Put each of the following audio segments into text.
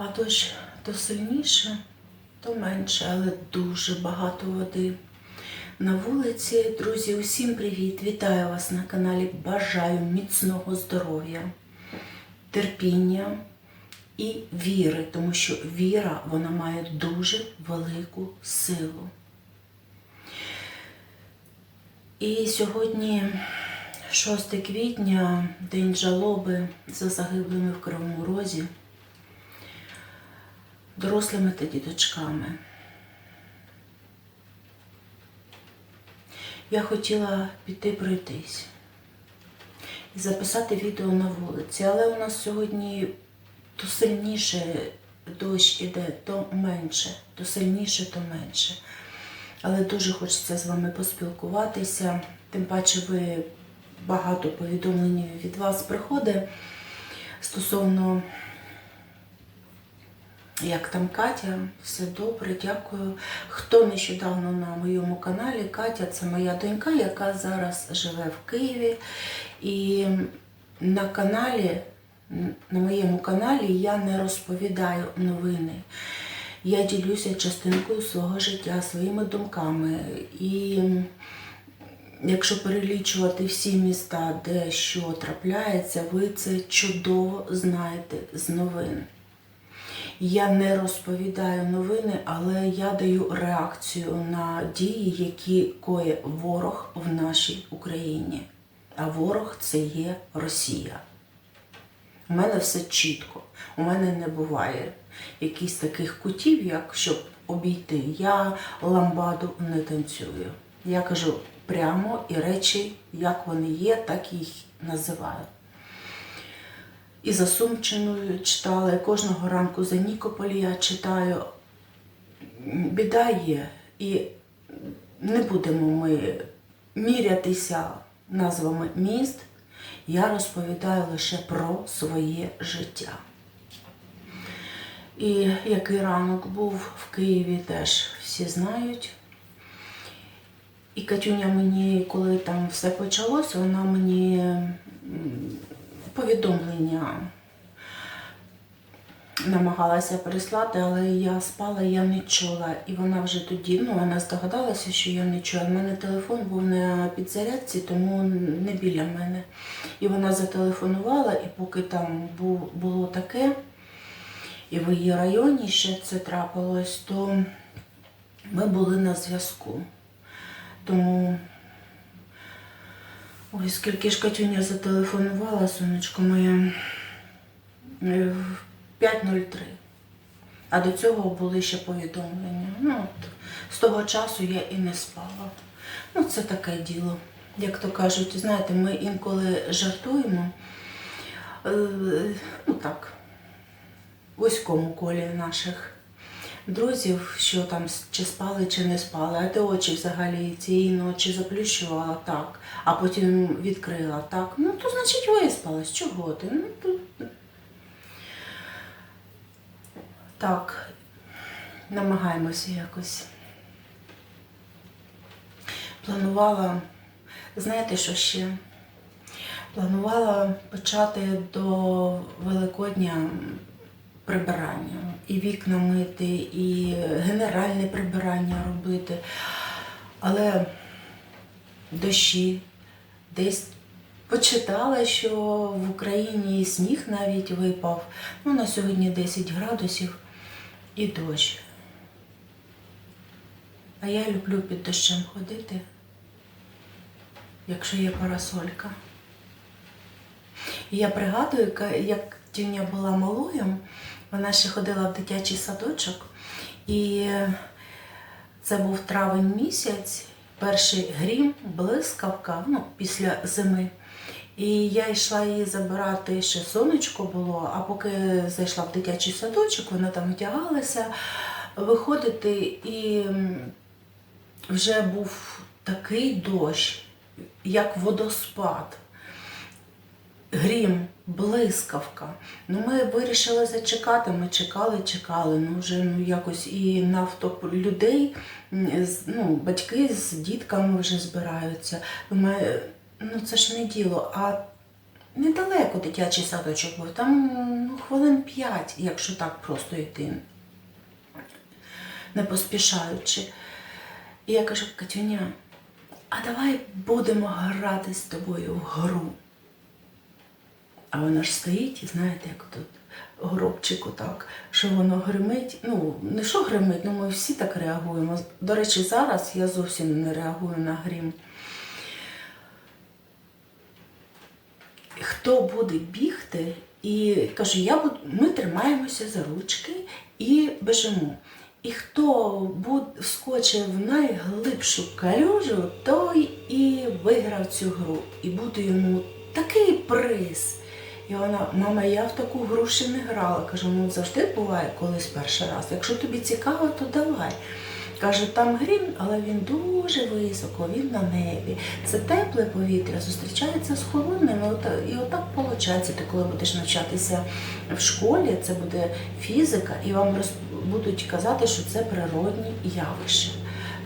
А дощ то сильніше, то менше, але дуже багато води. На вулиці, друзі, усім привіт! Вітаю вас на каналі. Бажаю міцного здоров'я, терпіння і віри, тому що віра вона має дуже велику силу. І сьогодні 6 квітня, день жалоби за загиблими в Кривому Розі, дорослими та діточками. Я хотіла піти пройтись і записати відео на вулиці, але у нас сьогодні то сильніше дощ іде, то менше, то сильніше, то менше. Але дуже хочеться з вами поспілкуватися. Тим паче, ви багато повідомлень від вас приходить стосовно, як там Катя, все добре, дякую. Хто нещодавно на моєму каналі, Катя це моя донька, яка зараз живе в Києві. І на каналі, на моєму каналі я не розповідаю новини. Я ділюся частинкою свого життя, своїми думками. І якщо перелічувати всі міста, де що трапляється, ви це чудово знаєте з новин. Я не розповідаю новини, але я даю реакцію на дії, які коє ворог в нашій Україні. А ворог це є Росія. У мене все чітко. У мене не буває якісь таких кутів, як щоб обійти. Я ламбаду не танцюю. Я кажу прямо і речі, як вони є, так їх називаю. І за Сумчиною читала, і кожного ранку за Нікополь я читаю. Біда є, і не будемо ми мірятися назвами міст. Я розповідаю лише про своє життя. І який ранок був в Києві, теж всі знають. І Катюня мені, коли там все почалося, вона мені повідомлення намагалася переслати, але я спала, я не чула. І вона вже тоді, ну вона здогадалася, що я не чула. У мене телефон був на підзарядці, тому не біля мене. І вона зателефонувала, і поки там бу- було таке, і в її районі ще це трапилось, то ми були на зв'язку. Тому ой, скільки ж Катюня зателефонувала, сонечко моє, е, в 5.03. А до цього були ще повідомлення. Ну, от, з того часу я і не спала. Ну, це таке діло. Як то кажуть, знаєте, ми інколи жартуємо. Е, ну так, вузькому колі наших друзів, що там чи спали, чи не спали, а ти очі взагалі цієї ночі заплющувала так, а потім відкрила так. Ну, то значить виспалась. Чого ти? Ну, то... Так, намагаємося якось. Планувала, знаєте, що ще? Планувала почати до Великодня прибирання. І вікна мити, і генеральне прибирання робити. Але дощі десь почитала, що в Україні сніг навіть випав. Ну, на сьогодні 10 градусів і дощ. А я люблю під дощем ходити, якщо є парасолька. І я пригадую, як Тюня була малою, вона ще ходила в дитячий садочок, і це був травень місяць, перший грім, блискавка, ну, після зими. І я йшла її забирати, ще сонечко було, а поки зайшла в дитячий садочок, вона там одягалася, виходити, і вже був такий дощ, як водоспад грім, блискавка. Ну, ми вирішили зачекати. Ми чекали, чекали. Ну, вже ну, якось і навтоп людей, ну, батьки з дітками вже збираються. Думаю, ну це ж не діло. А недалеко дитячий садочок був, там ну, хвилин 5, якщо так просто йти, не поспішаючи. І я кажу, Катюня, а давай будемо грати з тобою в гру. А вона ж стоїть, знаєте, як тут горобчику так, що воно гримить. Ну, не що гримить, ну ми всі так реагуємо. До речі, зараз я зовсім не реагую на грім. Хто буде бігти, і кажу, я буду, ми тримаємося за ручки і бежимо. І хто буд, вскочив в найглибшу калюжу, той і виграв цю гру. І буде йому такий приз. І вона, мама, я в таку гру не грала. Кажу, ну завжди буває колись перший раз. Якщо тобі цікаво, то давай. Каже, там грім, але він дуже високо, він на небі. Це тепле повітря зустрічається з холодним. І отак виходить, ти коли будеш навчатися в школі, це буде фізика, і вам роз... будуть казати, що це природні явища.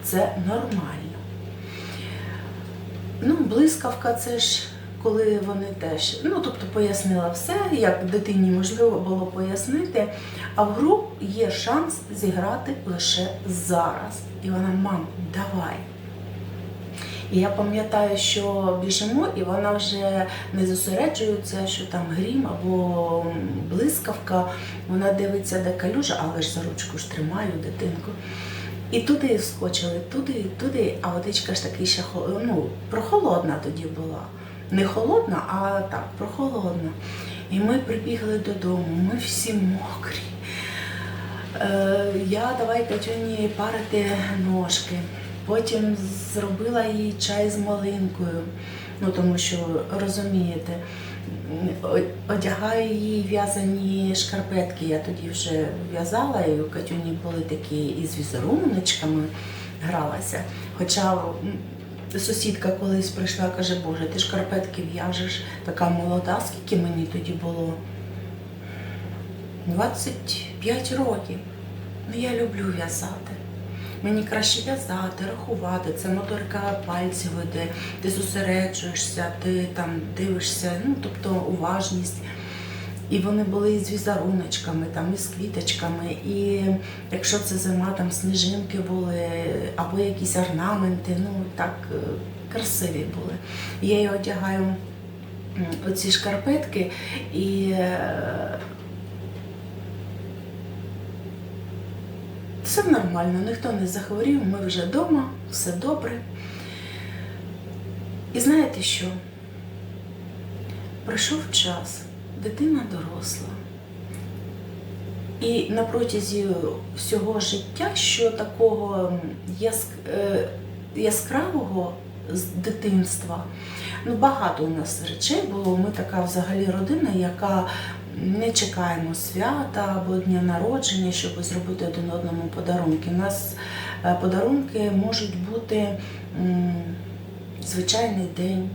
Це нормально. Ну, блискавка це ж коли вони теж, ну тобто пояснила все, як дитині можливо було пояснити. А в гру є шанс зіграти лише зараз. І вона, мам, давай. І я пам'ятаю, що біжимо, і вона вже не зосереджується, що там грім або блискавка. Вона дивиться, де калюжа, але ж за ручку ж тримаю дитинку. І туди вскочили, туди, туди, а водичка ж таки ще ну, прохолодна тоді була. Не холодна, а так, прохолодна. І ми прибігли додому, ми всі мокрі. Е, я давай Катюні парити ножки. Потім зробила їй чай з малинкою, ну тому що розумієте, одягаю їй в'язані шкарпетки. Я тоді вже в'язала, і у Катюні були такі із візеруночками гралася. Хоча сусідка колись прийшла, каже, Боже, ти шкарпетки в'яжеш, така молода, скільки мені тоді було? 25 років. Ну, я люблю в'язати. Мені краще в'язати, рахувати, це моторика пальців іде, ти зосереджуєшся, ти там дивишся, ну тобто уважність. І вони були із візеруночками, там, із квіточками. І якщо це зима, там сніжинки були, або якісь орнаменти, ну так е, красиві були. Я її одягаю оці шкарпетки і е, все нормально, ніхто не захворів, ми вже вдома, все добре. І знаєте що? Пройшов час, дитина доросла. І на протязі всього життя, що такого е, яскравого з дитинства, ну багато у нас речей було. Ми така взагалі родина, яка не чекаємо свята або дня народження, щоб зробити один одному подарунки. У нас е, подарунки можуть бути звичайний день,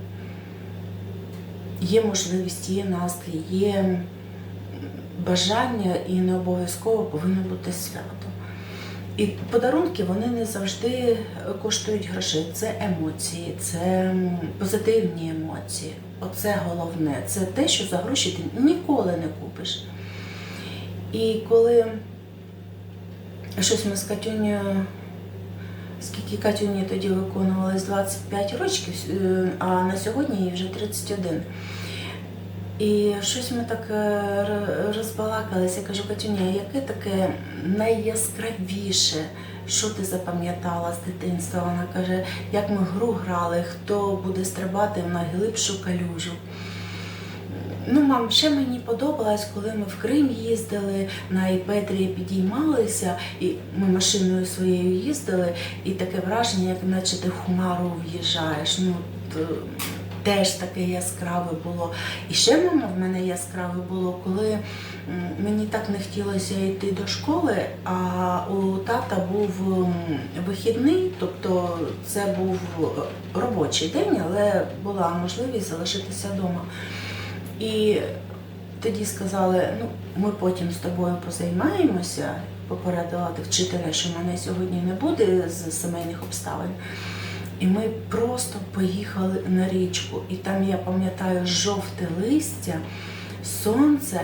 є можливість, є настрій, є бажання і не обов'язково повинно бути свято. І подарунки вони не завжди коштують грошей. Це емоції, це позитивні емоції. Оце головне. Це те, що за гроші ти ніколи не купиш. І коли щось ми з Катюнею, скільки Катюні тоді виконувалось 25 років, е, а на сьогодні їй вже 31. І щось ми так е, розбалакалися. Я кажу, Катюня, яке таке найяскравіше, що ти запам'ятала з дитинства? Вона каже, як ми гру грали, хто буде стрибати в найглибшу калюжу. Ну, мам, ще мені подобалось, коли ми в Крим їздили, на Іпетрії підіймалися, і ми машиною своєю їздили, і таке враження, як наче ти в хмару в'їжджаєш. Ну, от, е, теж таке яскраве було. І ще мама в мене яскраве було, коли мені так не хотілося йти до школи, а у тата був вихідний, тобто це був робочий день, але була можливість залишитися вдома. І тоді сказали, ну, ми потім з тобою позаймаємося, попередила вчителя, що мене сьогодні не буде з сімейних обставин. І ми просто поїхали на річку. І там, я пам'ятаю, жовте листя, сонце.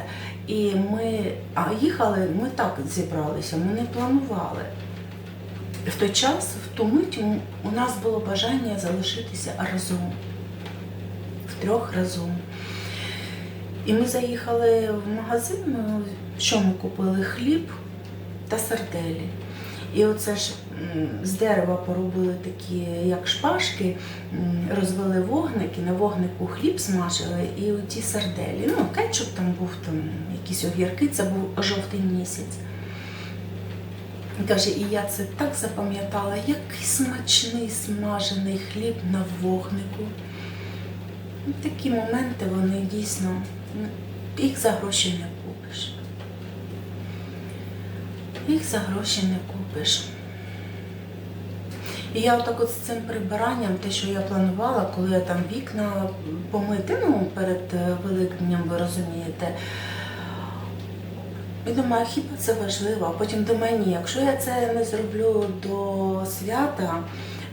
І ми а їхали, ми так зібралися, ми не планували. В той час, в ту мить, у нас було бажання залишитися разом, втрьох разом. І ми заїхали в магазин, що ми купили? Хліб та сарделі. І оце ж з дерева поробили такі, як шпажки, розвели вогники, на вогнику хліб смажили і оті сарделі. Ну, кетчуп там був, там якісь огірки, це був жовтий місяць. Каже, і я це так запам'ятала, який смачний смажений хліб на вогнику. Такі моменти вони дійсно, їх за гроші не купиш. Їх за гроші не купиш. І я отак от з цим прибиранням, те, що я планувала, коли я там вікна помити, ну, перед е, ви розумієте. І думаю, хіба це важливо? А потім думаю, ні, якщо я це не зроблю до свята,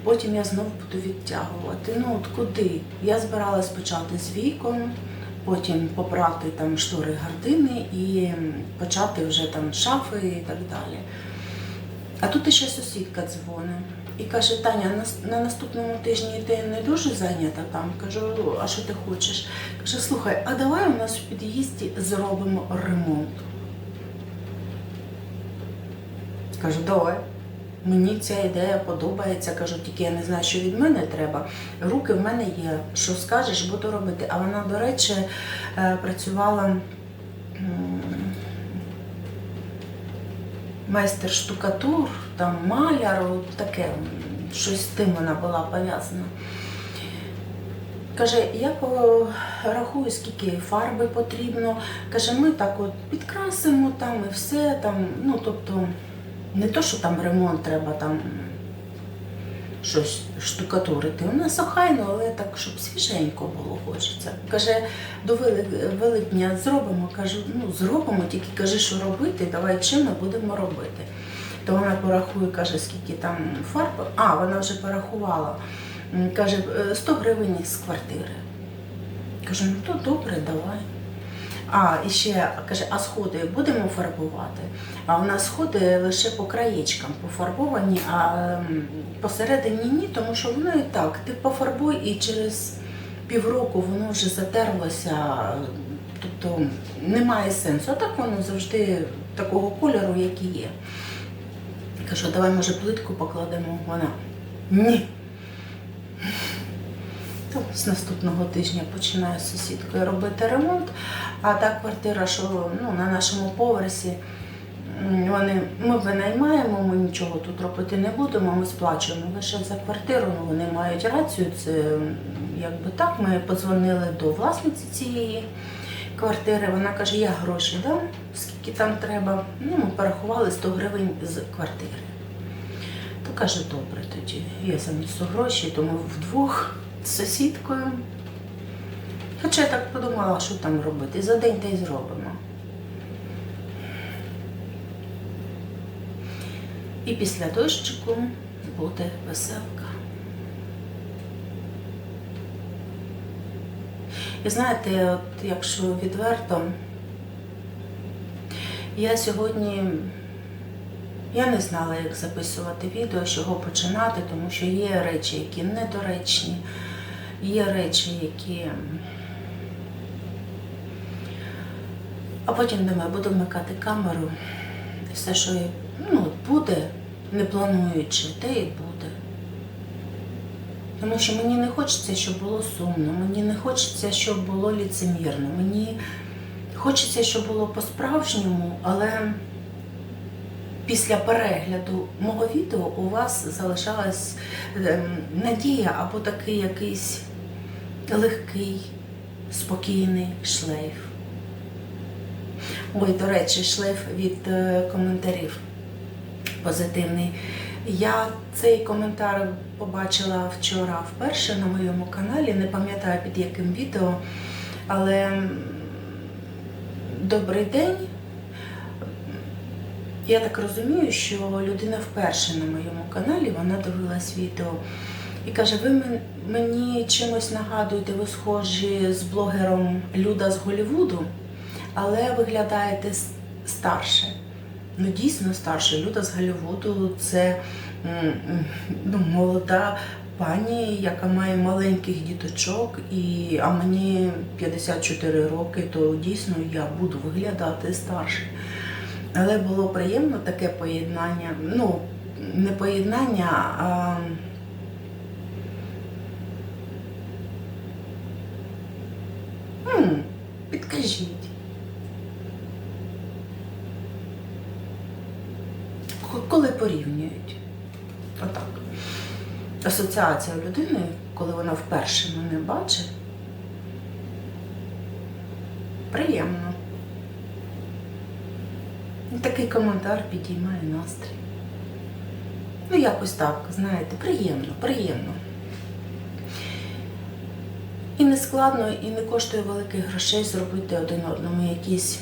потім я знову буду відтягувати. Ну от куди? Я збиралась почати з вікон, потім попрати там штори гардини і почати вже там шафи і так далі. А тут ще сусідка дзвонить. І каже, Таня, на, на наступному тижні ти не дуже зайнята там. Кажу, а що ти хочеш? Каже, слухай, а давай у нас в під'їзді зробимо ремонт. Кажу, давай. Мені ця ідея подобається. Кажу, тільки я не знаю, що від мене треба. Руки в мене є. Що скажеш, буду робити. А вона, до речі, е, працювала майстер штукатур, там маляр, таке, щось з тим вона була пов'язана. Каже, я порахую, скільки фарби потрібно. Каже, ми так от підкрасимо там і все там. Ну, тобто, не то, що там ремонт треба там щось штукатурити. У нас охайно, але так, щоб свіженько було хочеться. Каже, до Вели- Великдня зробимо. Кажу, ну зробимо, тільки кажи, що робити, давай чим ми будемо робити. То вона порахує, каже, скільки там фарб. А, вона вже порахувала. Каже, «Е, 100 гривень з квартири. Кажу, ну то добре, давай. А, і ще каже, а сходи будемо фарбувати? А у нас сходи лише по краєчкам пофарбовані, а посередині ні, тому що воно і так. Ти пофарбуй і через півроку воно вже затерлося. Тобто немає сенсу. А так воно завжди такого кольору, як і є. Кажу, давай, може, плитку покладемо. Вона ні. То з наступного тижня починаю з сусідкою робити ремонт. А та квартира, що ну, на нашому поверсі, вони, ми винаймаємо, ми нічого тут робити не будемо, ми сплачуємо лише за квартиру, ну, вони мають рацію. Це якби так. Ми подзвонили до власниці цієї квартири. Вона каже, я гроші дам, скільки там треба. Ну, ми порахували 100 гривень з квартири. То каже, добре тоді. Я занесу гроші, тому вдвох з сусідкою. Хоча я так подумала, що там робити. За день та й зробимо. І після дощику буде веселка. І знаєте, от якщо відверто, я сьогодні я не знала, як записувати відео, з чого починати, тому що є речі, які недоречні, є речі, які. А потім думаю, буду вмикати камеру. І все, що ну, буде, не плануючи, те і буде. Тому що мені не хочеться, щоб було сумно, мені не хочеться, щоб було ліцемірно. Мені хочеться, щоб було по-справжньому, але після перегляду мого відео у вас залишалась ем, надія або такий якийсь легкий, спокійний шлейф. Ой, до речі, шлейф від е, коментарів позитивний. Я цей коментар побачила вчора вперше на моєму каналі, не пам'ятаю під яким відео, але добрий день. Я так розумію, що людина вперше на моєму каналі вона дивилась відео. І каже, ви мені чимось нагадуєте, ви схожі з блогером Люда з Голлівуду, але виглядаєте старше. Ну, дійсно старше. Люда з Голлівуду це ну, молода пані, яка має маленьких діточок, і, а мені 54 роки, то дійсно я буду виглядати старше. Але було приємно таке поєднання. Ну, не поєднання, а підкажіть. Коли порівнюють. Отак. Асоціація людини, коли вона вперше мене бачить, приємно. Такий коментар підіймає настрій. Ну, якось так, знаєте, приємно, приємно. І не складно, і не коштує великих грошей зробити один одному якісь,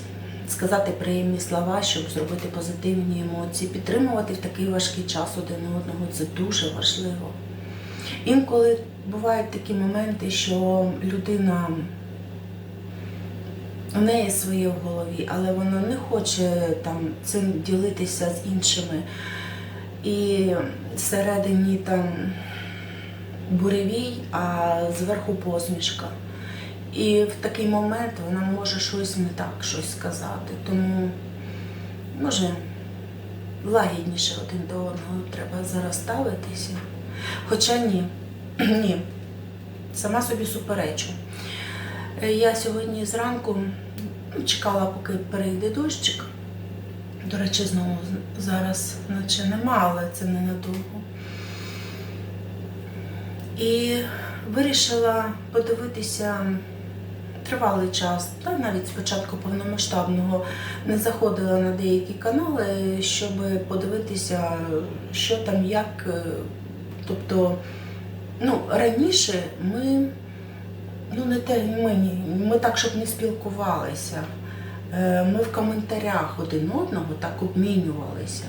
сказати приємні слова, щоб зробити позитивні емоції, підтримувати в такий важкий час один одного. Це дуже важливо. Інколи бувають такі моменти, що людина у неї своє в голові, але вона не хоче там цим ділитися з іншими. І всередині там буревій, а зверху посмішка. І в такий момент вона може щось не так щось сказати. Тому може лагідніше один до одного треба зараз ставитися. Хоча ні, ні, сама собі суперечу. Е, Я сьогодні зранку чекала, поки перейде дощик. До речі, знову зараз наче нема, але це ненадовго. І вирішила подивитися тривалий час, та навіть спочатку повномасштабного не заходила на деякі канали, щоб подивитися, що там, як. е, Тобто, ну, раніше ми, ну не те, ми, ми так, щоб не спілкувалися. Е, Ми в коментарях один одного так обмінювалися.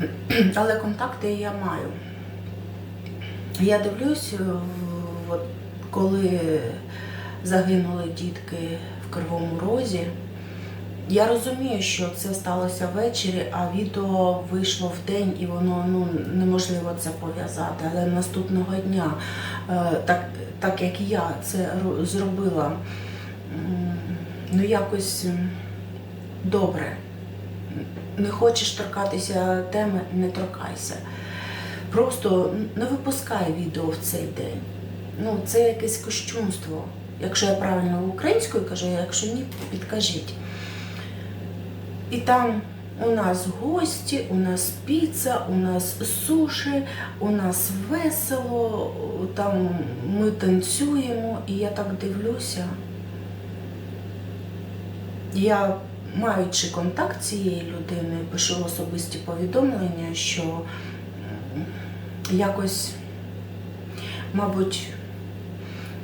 Але контакти я маю. Я дивлюсь, е, от коли загинули дітки в Кривому Розі. Я розумію, що це сталося ввечері, а відео вийшло в день і воно ну, неможливо це пов'язати. Але наступного дня, е, так, так як я це зробила, ну якось добре. Не хочеш торкатися теми, не торкайся. Просто не випускай відео в цей день. Ну, це якесь кощунство. Якщо я правильно українською кажу, якщо ні, підкажіть. І там у нас гості, у нас піца, у нас суші, у нас весело, там ми танцюємо, і я так дивлюся. Я, маючи контакт цієї людини, пишу особисті повідомлення, що якось, мабуть,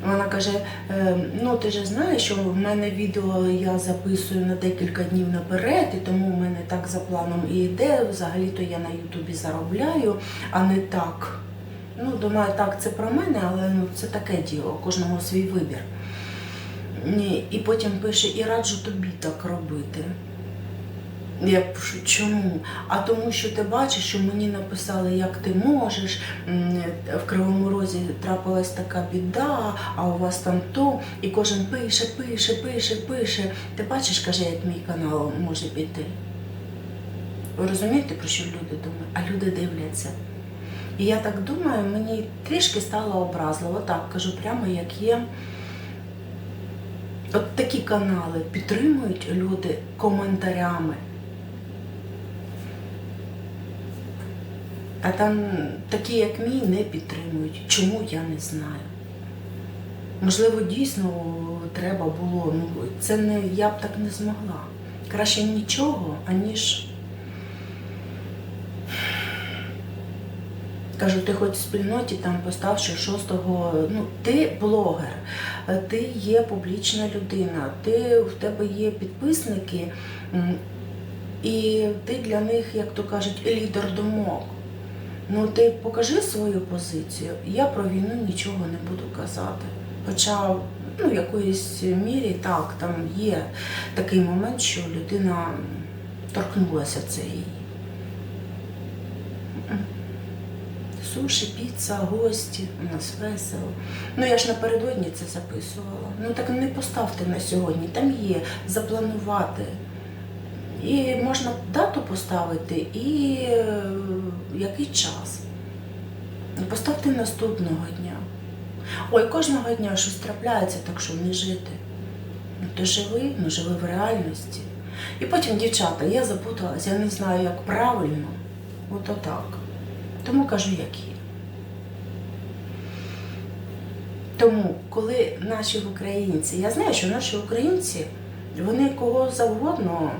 вона каже: «Е, ну ти ж знаєш, що в мене відео я записую на декілька днів наперед, і тому в мене так за планом і йде. Взагалі-то я на Ютубі заробляю, а не так. Ну, думаю, так, це про мене, але ну, це таке діло, кожного свій вибір. І потім пише, і раджу тобі так робити. Я пишу, чому? А тому, що ти бачиш, що мені написали, як ти можеш, в Кривому Розі трапилась така біда, а у вас там то, і кожен пише, пише, пише, пише. Ти бачиш, каже, як мій канал може піти. Ви розумієте, про що люди думають? А люди дивляться. І я так думаю, мені трішки стало образливо, так кажу прямо, як є. От такі канали підтримують люди коментарями. А там такі, як мій, не підтримують. Чому я не знаю. Можливо, дійсно треба було. Ну, це не я б так не змогла. Краще нічого, аніж. Кажу, ти хоч в спільноті там постав, що шостого, ну ти блогер, ти є публічна людина, ти в тебе є підписники, і ти для них, як то кажуть, лідер думок. Ну, ти покажи свою позицію. Я про війну нічого не буду казати. Хоча, ну, в якоїсь мірі так, там є такий момент, що людина торкнулася цієї. Суші, піца, гості, у нас весело. Ну я ж напередодні це записувала. Ну так не поставте на сьогодні, там є запланувати. І можна дату поставити і е, який час. Ну, Поставте наступного дня. Ой, кожного дня щось трапляється, так що не жити. Ну, то живи, ну живи в реальності. І потім, дівчата, я запуталась, я не знаю, як правильно. От отак. Тому кажу, як є. Тому, коли наші українці, я знаю, що наші українці, вони кого завгодно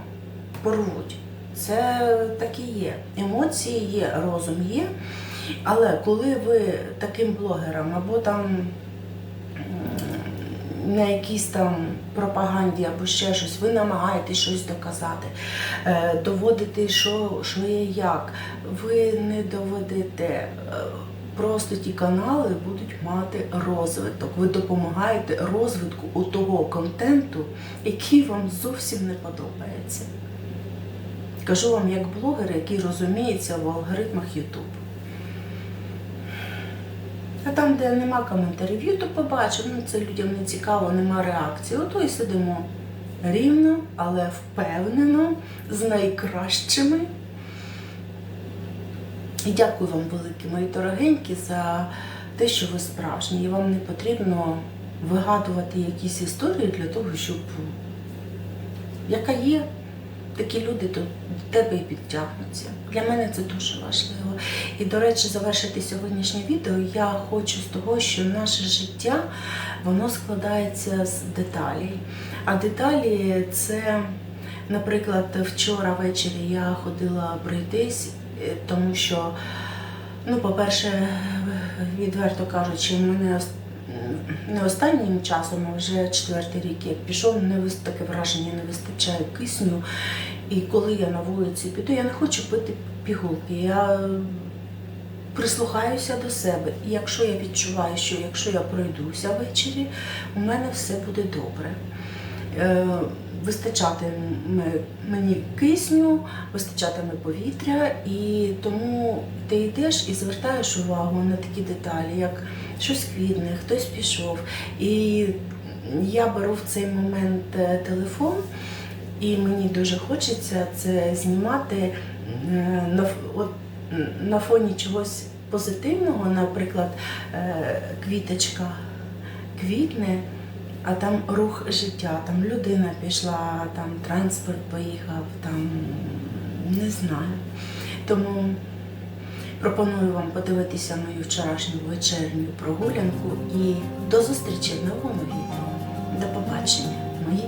порвуть. Це так і є. Емоції є, розум є. Але коли ви таким блогерам або там на якійсь там пропаганді або ще щось, ви намагаєтесь щось доказати, е, доводити, що, що є як, ви не доведете. Е, Просто ті канали будуть мати розвиток. Ви допомагаєте розвитку у того контенту, який вам зовсім не подобається. Кажу вам як блогер, який розуміється в алгоритмах YouTube. А там, де нема коментарів, YouTube побачив, ну це людям не цікаво, нема реакції. Ото і сидимо рівно, але впевнено, з найкращими. І дякую вам велике, мої дорогенькі, за те, що ви справжні. І вам не потрібно вигадувати якісь історії для того, щоб яка є, такі люди до тебе і підтягнуться. Для мене це дуже важливо. І, до речі, завершити сьогоднішнє відео я хочу з того, що наше життя воно складається з деталей. А деталі це, наприклад, вчора ввечері я ходила пройтись, е, тому що, ну, по-перше, відверто кажучи, мене не останнім часом, а вже четвертий рік, як пішов, не вис- таке враження не вистачає кисню. І коли я на вулиці піду, я не хочу пити пігулки. Я прислухаюся до себе. І якщо я відчуваю, що якщо я пройдуся ввечері, у мене все буде добре. Е, Вистачатиме мені кисню, вистачатиме повітря, і тому ти йдеш і звертаєш увагу на такі деталі, як щось квітне, хтось пішов. І я беру в цей момент е, телефон, і мені дуже хочеться це знімати е, на, от, на фоні чогось позитивного, наприклад, е, квіточка квітне, а там рух життя, там людина пішла, там транспорт поїхав, там не знаю. Тому пропоную вам подивитися мою вчорашню вечерню прогулянку і до зустрічі в новому відео. До побачення, мої